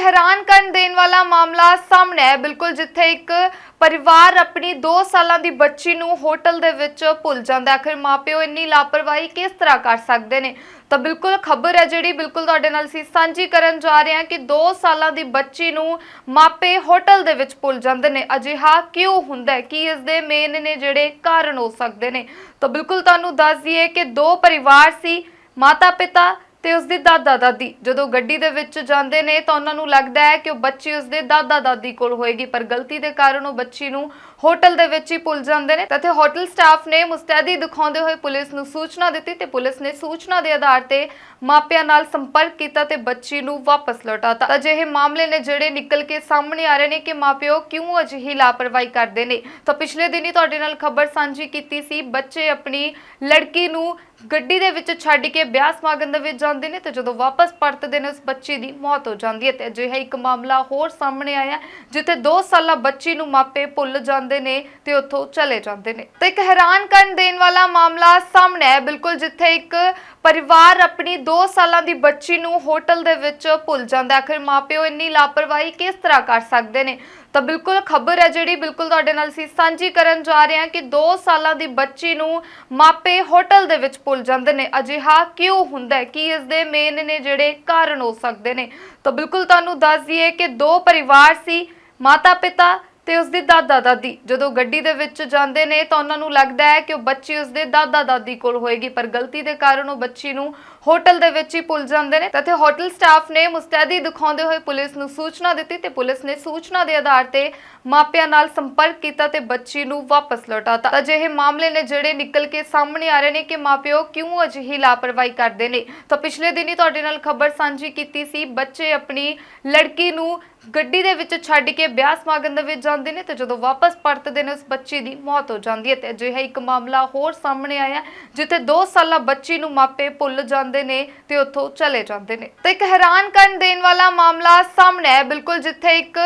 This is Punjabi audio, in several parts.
ਹੈਰਾਨ ਕਰਨ ਦੇਣ ਵਾਲਾ ਮਾਮਲਾ ਸਾਹਮਣੇ ਹੈ ਬਿਲਕੁਲ ਜਿੱਥੇ ਇੱਕ ਪਰਿਵਾਰ ਆਪਣੀ 2 ਸਾਲਾਂ ਦੀ ਬੱਚੀ ਨੂੰ ਹੋਟਲ ਦੇ ਵਿੱਚ ਭੁੱਲ ਜਾਂਦਾ ਆਖਿਰ ਮਾਪਿਓ ਇੰਨੀ ਲਾਪਰਵਾਹੀ ਕਿਸ ਤਰ੍ਹਾਂ ਕਰ ਸਕਦੇ ਨੇ? ਤਾਂ ਬਿਲਕੁਲ ਖਬਰ ਹੈ ਜਿਹੜੀ ਬਿਲਕੁਲ ਤੁਹਾਡੇ ਨਾਲ ਅਸੀਂ ਸਾਂਝੀ ਕਰਨ ਜਾ ਰਹੇ ਹਾਂ ਕਿ 2 ਸਾਲਾਂ ਦੀ ਬੱਚੀ ਨੂੰ ਮਾਪੇ ਹੋਟਲ ਦੇ ਵਿੱਚ ਭੁੱਲ ਜਾਂਦੇ ਨੇ। ਅਜਿਹਾ ਕਿਉਂ ਹੁੰਦਾ ਹੈ? ਕੀ ਇਸ ਦੇ ਮੇਨ ਨੇ ਜਿਹੜੇ ਕਾਰਨ ਹੋ ਸਕਦੇ ਨੇ? ਤਾਂ ਬਿਲਕੁਲ ਤੁਹਾਨੂੰ ਦੱਸ ਦਈਏ ਕਿ ਦੋ ਪਰਿਵਾਰ ਸੀ ਮਾਤਾ ਪਿਤਾ ਤੇ ਉਸਦੇ ਦਾਦਾ ਦਾਦੀ। ਜਦੋਂ ਗੱਡੀ ਦੇ ਵਿੱਚ ਜਾਂਦੇ ਨੇ ਤਾਂ ਉਹਨਾਂ ਨੂੰ ਲੱਗਦਾ ਹੈ ਕਿ ਉਹ ਬੱਚੀ ਉਸਦੇ ਦਾਦਾ ਦਾਦੀ ਕੋਲ ਹੋਏਗੀ, ਪਰ ਗਲਤੀ ਦੇ ਕਾਰਨ ਉਹ ਬੱਚੀ ਨੂੰ ਹੋਟਲ ਦੇ ਵਿੱਚ ਹੀ ਭੁੱਲ ਜਾਂਦੇ ਨੇ। ਤੇ ਹੋਟਲ ਸਟਾਫ ਨੇ ਮੁਸਤੈਦੀ ਦਿਖਾਉਂਦੇ ਹੋਏ ਪੁਲਿਸ ਨੂੰ ਸੂਚਨਾ ਦਿੱਤੀ ਤੇ ਪੁਲਿਸ ਨੇ ਸੂਚਨਾ ਦੇ ਆਧਾਰ ਤੇ ਮਾਪਿਆਂ ਨਾਲ ਸੰਪਰਕ ਕੀਤਾ ਤੇ ਬੱਚੀ ਨੂੰ ਵਾਪਸ ਲੌਟਾਤਾ। ਅਜਿਹੇ ਮਾਮਲੇ ਨੇ ਜਿਹੜੇ ਨਿਕਲ ਕੇ ਸਾਹਮਣੇ ਆ ਰਹੇ ਨੇ ਕਿ ਮਾਪਿਓ ਕਿਉਂ ਅਜਿਹੀ ਲਾਪਰਵਾਹੀ ਕਰਦੇ ਨੇ। ਤਾਂ ਪਿਛਲੇ ਦਿਨੀ ਤੁਹਾਡੇ ਨਾਲ ਖਬਰ ਸਾਂਝੀ ਕੀਤੀ ਸੀ, ਬੱਚੇ ਆਪਣੀ ਲੜਕੀ ਨੂੰ ਗੱਡੀ ਦੇ ਵਿੱਚ ਛੱਡ ਕੇ ਵਿਆਹ ਸਮਾਗਮ ਦੇ ਵਿੱਚ ਜਾਂਦੇ ਨੇ ਤੇ ਜਦੋਂ ਵਾਪਸ ਪਰਤਦੇ ਨੇ ਉਸ ਬੱਚੀ ਦੀ ਮੌਤ ਹੋ ਜਾਂਦੀ ਹੈ ਤੇ ਅਜਿਹਾ ਇੱਕ ਮਾਮਲਾ ਹੋਰ ਸਾਹਮਣੇ ਆਇਆ ਜਿੱਥੇ 2 ਸਾਲਾ ਬੱਚੀ ਨੂੰ ਮਾਪੇ ਭੁੱਲ ਜਾਂਦੇ ਨੇ ਤੇ ਉੱਥੋਂ ਚਲੇ ਜਾਂਦੇ ਨੇ। ਤੇ ਇੱਕ ਹੈਰਾਨ ਕਰਨ ਦੇਣ ਵਾਲਾ ਮਾਮਲਾ ਸਾਹਮਣੇ ਹੈ ਬਿਲਕੁਲ ਜਿੱਥੇ ਇੱਕ ਪਰਿਵਾਰ ਆਪਣੀ 2 ਸਾਲਾਂ ਦੀ ਬੱਚੀ ਨੂੰ ਹੋਟਲ ਦੇ ਵਿੱਚ ਭੁੱਲ ਜਾਂਦਾ ਹੈ। ਆਖਿਰ ਮਾਪਿਓ ਇੰਨੀ ਲਾਪਰਵਾਹੀ ਕਿਸ ਤਰ੍ਹਾਂ ਕਰ ਸਕਦੇ ਨੇ? ਤਾਂ ਬਿਲਕੁਲ ਖਬਰ ਹੈ ਜਿਹੜੀ ਬਿਲਕੁਲ ਤੁਹਾਡੇ ਨਾਲ ਅਸੀਂ ਸਾਂਝੀ ਕਰਨ ਜਾ ਰਹੇ ਹਾਂ ਕਿ 2 ਸਾਲਾਂ ਦੀ ਬੱਚੀ ਨੂੰ ਮਾਪੇ ਹੋਟਲ ਦੇ ਵਿੱਚ ਭੁੱਲ ਜਾਂਦੇ ਨੇ। ਅਜਿਹਾ ਕਿਉਂ ਹੁੰਦਾ ਹੈ? ਕੀ ਇਸ ਦੇ ਮੇਨ ਨੇ ਜਿਹੜੇ ਕਾਰਨ ਹੋ ਸਕਦੇ ਨੇ। ਤਾਂ ਬਿਲਕੁਲ ਤੁਹਾਨੂੰ ਦੱਸ ਦਈਏ ਕਿ ਦੋ ਪਰਿਵਾਰ ਸੀ ਮਾਤਾ ਪਿਤਾ ਤੇ ਉਸਦੇ ਦਾਦਾ ਦਾਦੀ ਜਦੋਂ ਗੱਡੀ ਦੇ ਵਿੱਚ ਜਾਂਦੇ ਨੇ ਤਾਂ ਉਹਨਾਂ ਨੂੰ ਲੱਗਦਾ ਹੈ ਕਿ ਉਹ ਬੱਚੀ ਉਸਦੇ ਦਾਦਾ ਦਾਦੀ ਕੋਲ ਹੋਏਗੀ, ਪਰ ਗਲਤੀ ਦੇ ਕਾਰਨ ਉਹ ਬੱਚੀ ਨੂੰ ਹੋਟਲ ਦੇ ਵਿੱਚ ਹੀ ਭੁੱਲ ਜਾਂਦੇ ਨੇ। ਤੇ ਹੋਟਲ ਸਟਾਫ ਨੇ ਮੁਸਤੈਦੀ ਦਿਖਾਉਂਦੇ ਹੋਏ ਪੁਲਿਸ ਨੂੰ ਸੂਚਨਾ ਦਿੱਤੀ ਤੇ ਪੁਲਿਸ ਨੇ ਸੂਚਨਾ ਦੇ ਆਧਾਰ ਤੇ ਮਾਪਿਆਂ ਨਾਲ ਸੰਪਰਕ ਕੀਤਾ ਤੇ ਬੱਚੀ ਨੂੰ ਵਾਪਸ ਲੌਟਾਤਾ। ਅਜਿਹੇ ਮਾਮਲੇ ਨੇ ਜਿਹੜੇ ਨਿਕਲ ਕੇ ਸਾਹਮਣੇ ਆ ਰਹੇ ਨੇ ਕਿ ਮਾਪਿਓ ਕਿਉਂ ਅਜਿਹੀ ਲਾਪਰਵਾਹੀ ਕਰਦੇ ਨੇ। ਤਾਂ ਪਿਛਲੇ ਦਿਨੀ ਤੁਹਾਡੇ ਨਾਲ ਖਬਰ ਸਾਂਝੀ ਕੀਤੀ ਸੀ, ਬੱਚੇ ਆਪਣੀ ਲੜਕੀ ਨੂੰ ਗੱਡੀ ਦੇ ਵਿੱਚ ਛੱਡ ਕੇ ਵਿਆਹ ਸਮਾਗਮ ਦੇ ਵਿੱਚ ਜਾਂਦੇ ਨੇ ਤੇ ਜਦੋਂ ਵਾਪਸ ਪਰਤਦੇ ਨੇ ਉਸ ਬੱਚੀ ਦੀ ਮੌਤ ਹੋ ਜਾਂਦੀ ਹੈ ਤੇ ਅਜਿਹਾ ਇੱਕ ਮਾਮਲਾ ਹੋਰ ਸਾਹਮਣੇ ਆਇਆ ਜਿੱਥੇ 2 ਸਾਲਾ ਬੱਚੀ ਨੂੰ ਮਾਪੇ ਭੁੱਲ ਜਾਂਦੇ ਨੇ ਤੇ ਉੱਥੋਂ ਚਲੇ ਜਾਂਦੇ ਨੇ। ਤੇ ਇੱਕ ਹੈਰਾਨ ਕਰਨ ਦੇਣ ਵਾਲਾ ਮਾਮਲਾ ਸਾਹਮਣੇ ਹੈ ਬਿਲਕੁਲ ਜਿੱਥੇ ਇੱਕ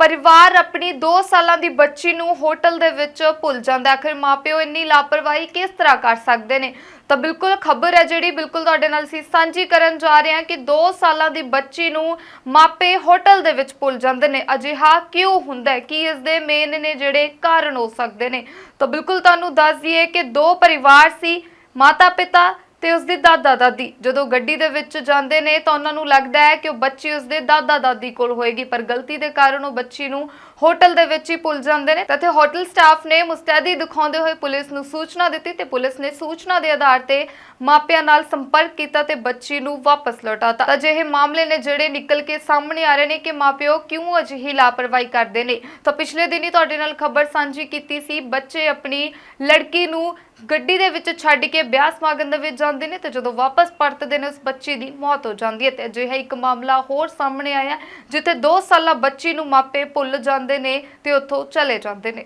ਪਰਿਵਾਰ ਆਪਣੀ 2 ਸਾਲਾਂ ਦੀ ਬੱਚੀ ਨੂੰ ਹੋਟਲ ਦੇ ਵਿੱਚ ਭੁੱਲ ਜਾਂਦਾ ਆਖਿਰ ਮਾਪਿਓ ਇੰਨੀ ਲਾਪਰਵਾਹੀ ਕਿਸ ਤਰ੍ਹਾਂ ਕਰ ਸਕਦੇ ਨੇ? ਤਾਂ ਬਿਲਕੁਲ ਖਬਰ ਹੈ ਜਿਹੜੀ ਬਿਲਕੁਲ ਤੁਹਾਡੇ ਨਾਲ ਅਸੀਂ ਸਾਂਝੀ ਕਰਨ ਜਾ ਰਹੇ ਹਾਂ ਕਿ 2 ਸਾਲਾਂ ਦੀ ਬੱਚੀ ਨੂੰ ਮਾਪੇ ਹੋਟਲ ਦੇ ਵਿੱਚ ਭੁੱਲ ਜਾਂਦੇ ਨੇ। ਅਜਿਹਾ ਕਿਉਂ ਹੁੰਦਾ ਹੈ? ਕੀ ਇਸ ਦੇ ਮੇਨ ਨੇ ਜਿਹੜੇ ਕਾਰਨ ਹੋ ਸਕਦੇ ਨੇ। ਤਾਂ ਬਿਲਕੁਲ ਤੁਹਾਨੂੰ ਦੱਸ ਦਈਏ ਕਿ ਦੋ ਪਰਿਵਾਰ ਸੀ ਮਾਤਾ ਪਿਤਾ ਤੇ ਉਸਦੇ ਦਾਦਾ ਦਾਦੀ। ਜਦੋਂ ਗੱਡੀ ਦੇ ਵਿੱਚ ਜਾਂਦੇ ਨੇ ਤਾਂ ਉਹਨਾਂ ਨੂੰ ਲੱਗਦਾ ਹੈ ਕਿ ਉਹ ਬੱਚੀ ਉਸਦੇ ਦਾਦਾ ਦਾਦੀ ਕੋਲ ਹੋਏਗੀ, ਪਰ ਗਲਤੀ ਦੇ ਕਾਰਨ ਉਹ ਬੱਚੀ ਨੂੰ ਹੋਟਲ ਦੇ ਵਿੱਚ ਹੀ ਭੁੱਲ ਜਾਂਦੇ ਨੇ। ਤੇ ਹੋਟਲ ਸਟਾਫ ਨੇ ਮੁਸਤੈਦੀ ਦਿਖਾਉਂਦੇ ਹੋਏ ਪੁਲਿਸ ਨੂੰ ਸੂਚਨਾ ਦਿੱਤੀ ਤੇ ਪੁਲਿਸ ਨੇ ਸੂਚਨਾ ਦੇ ਆਧਾਰ ਤੇ ਮਾਪਿਆਂ ਨਾਲ ਸੰਪਰਕ ਕੀਤਾ ਤੇ ਬੱਚੀ ਨੂੰ ਵਾਪਸ ਲੌਟਾਤਾ। ਅਜਿਹੇ ਮਾਮਲੇ ਨੇ ਜਿਹੜੇ ਨਿਕਲ ਕੇ ਸਾਹਮਣੇ ਆ ਰਹੇ ਨੇ ਕਿ ਮਾਪਿਓ ਕਿਉਂ ਅਜਿਹੀ ਲਾਪਰਵਾਹੀ ਕਰਦੇ ਨੇ। ਤਾਂ ਪਿਛਲੇ ਦਿਨੀ ਤੁਹਾਡੇ ਨਾਲ ਖਬਰ ਸਾਂਝੀ ਕੀਤੀ ਸੀ, ਬੱਚੇ ਆਪਣੀ ਲੜਕੀ ਨੂੰ ਗੱਡੀ ਦੇ ਵਿੱਚ ਛੱਡ ਕੇ ਵਿਆਹ ਸਮਾਗਮ ਦੇ ਵਿੱਚ ਜਾਂਦੇ ਨੇ ਤੇ ਜਦੋਂ ਵਾਪਸ ਪਰਤਦੇ ਨੇ ਉਸ ਬੱਚੀ ਦੀ ਮੌਤ ਹੋ ਜਾਂਦੀ ਹੈ ਤੇ ਅਜਿਹਾ ਇੱਕ ਮਾਮਲਾ ਹੋਰ ਸਾਹਮਣੇ ਆਇਆ ਜਿੱਥੇ 2 ਸਾਲਾ ਬੱਚੀ ਨੂੰ ਮਾਪੇ ਭੁੱਲ ਜਾਂਦੇ ਨੇ ਤੇ ਉੱਥੋਂ ਚਲੇ ਜਾਂਦੇ ਨੇ।